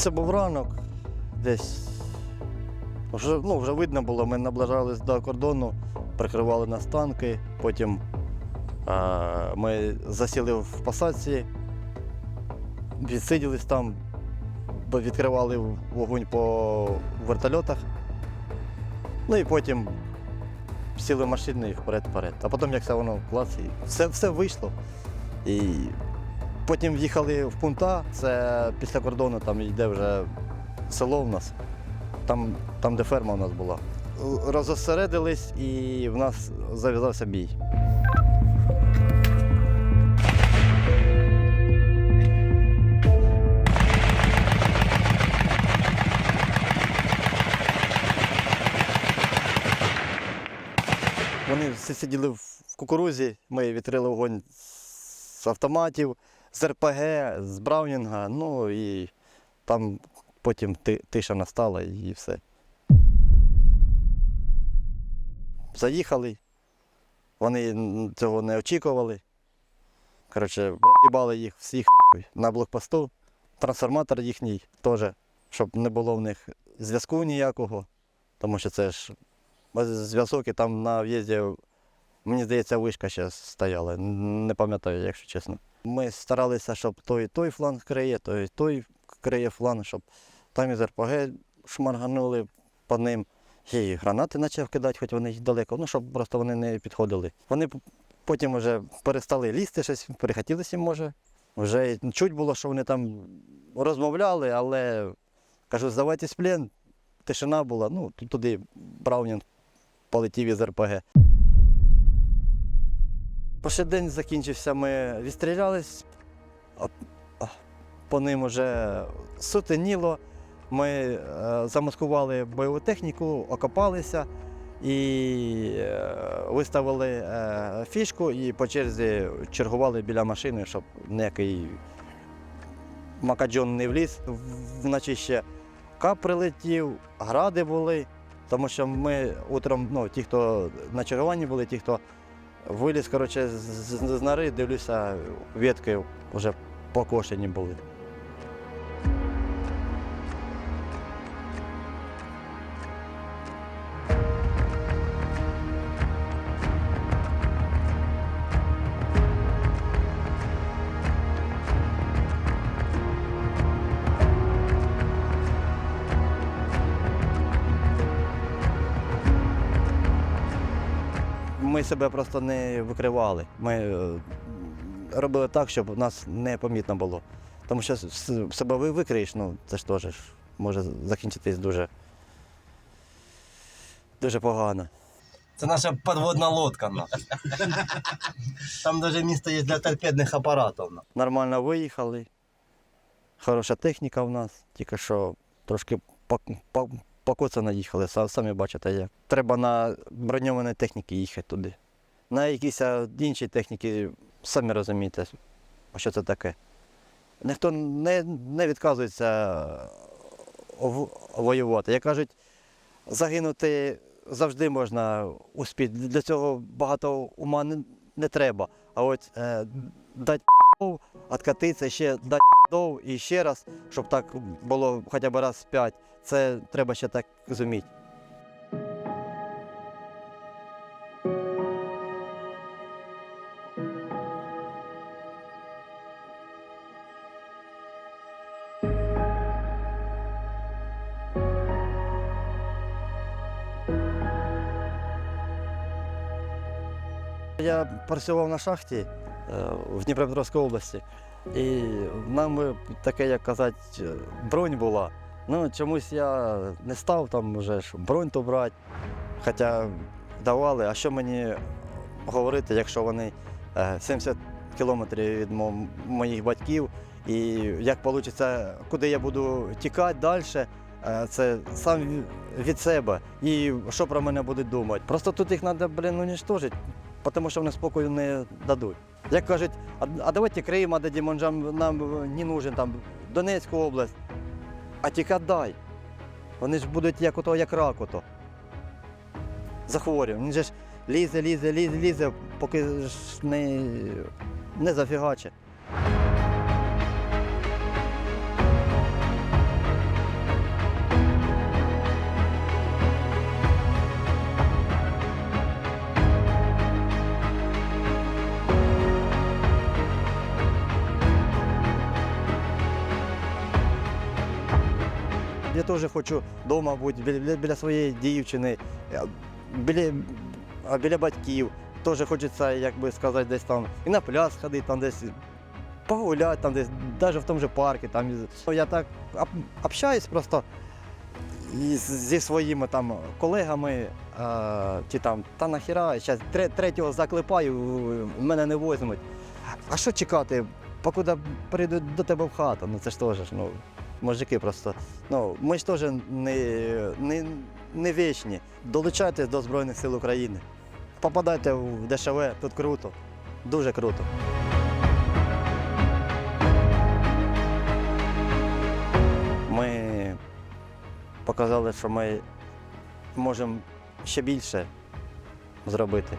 Це був ранок, десь. Вже, ну, вже видно було, ми наближались до кордону, прикривали нас танки, потім е, ми засіли в посадці, відсиділись там, відкривали вогонь по вертольотах. Ну і потім сіли в машину і вперед-вперед. А потім, як все воно клас, і все, все вийшло. І потім в'їхали в пункта, це після кордону, там йде вже село в нас, там, там де ферма у нас була. Розосередились і в нас зав'язався бій. Вони всі сиділи в кукурузі, ми відкрили вогонь з автоматів, з РПГ, з Браунінга, ну і там потім ти- тиша настала і все. Заїхали, вони цього не очікували. Коротше, їбали їх всіх на блокпосту. Трансформатор їхній теж, щоб не було в них зв'язку ніякого, тому що це ж зв'язок і там на в'їзді, мені здається, вишка ще стояла. Не пам'ятаю, якщо чесно. Ми старалися, щоб той той фланг криє, той той криє фланг, щоб там із РПГ шмарганули по ним. І гранати почав кидати, хоч вони й далеко, ну щоб просто вони не підходили. Вони потім вже перестали лізти щось, перехотілося їм, може. Вже чуть було, що вони там розмовляли, але кажу, здавайтесь в плен, тишина була, ну туди Браунінг полетів із РПГ. Перший день закінчився, ми відстрілялись, по ним вже сутеніло. Ми е, замаскували бойову техніку, окопалися і е, виставили е, фішку і по черзі чергували біля машини, щоб ніякий макаджон не вліз вночі ще. Кап прилетів, гради були, тому що ми утром, ну, ті, хто на чергуванні були, ті, хто виліз коротше, з, з, нори, дивлюся, ветки вже покошені були. Ми себе просто не викривали. Ми е, робили так, щоб нас не помітно було. Тому що себе викриєш, ну це ж теж може закінчитись дуже, дуже погано. Це наша подводна лодка. Там навіть місце є для торпедних апаратів. Нормально виїхали. Хороша техніка в нас, тільки що трошки покоцано їхали, самі бачите як. Треба на броньованій техніці їхати туди. На якійсь іншій техніці, самі розумієте, що це таке. Ніхто не, не відказується воювати. Як кажуть, загинути завжди можна успіти. Для цього багато ума не, не треба. А от е, дати откатитися, ще дати п***ов і ще раз, щоб так було хоча б раз п'ять, це треба ще так зуміти. Я працював на шахті е, в Дніпропетровській області, і нам е, таке, як казати, е, бронь була. Ну, чомусь я не став там вже бронь то брати, хоча давали, а що мені говорити, якщо вони е, 70 кілометрів від моїх батьків, і як вийде, куди я буду тікати далі, це сам від себе. І що про мене будуть думати. Просто тут їх треба, блін, уничтожити, тому що вони спокою не дадуть. Як кажуть, а, давайте Крим, а же нам не нужен, там Донецьку область. А тільки дай. Вони ж будуть як ото, як рак ото. Захворювання. Він ж лізе, лізе, лізе, лізе, поки ж не, не зафігаче. Я теж хочу вдома бути біля, біля, своєї дівчини, е, біля, біля батьків. Теж хочеться, як би сказати, десь там і на пляж ходити, там десь погуляти, там десь, навіть в тому же парку. Там, Ну, я так общаюсь просто зі своїми там колегами, а, ті там, та нахіра, зараз третього заклепаю, мене не возьмуть. А що чекати, покуди прийду до тебе в хату? Ну це ж теж, ну, мужики просто. Ну, ми ж теж не, не, не вічні. Долучайтесь до Збройних сил України. Попадайте в ДШВ, тут круто, дуже круто. Ми показали, що ми можемо ще більше зробити.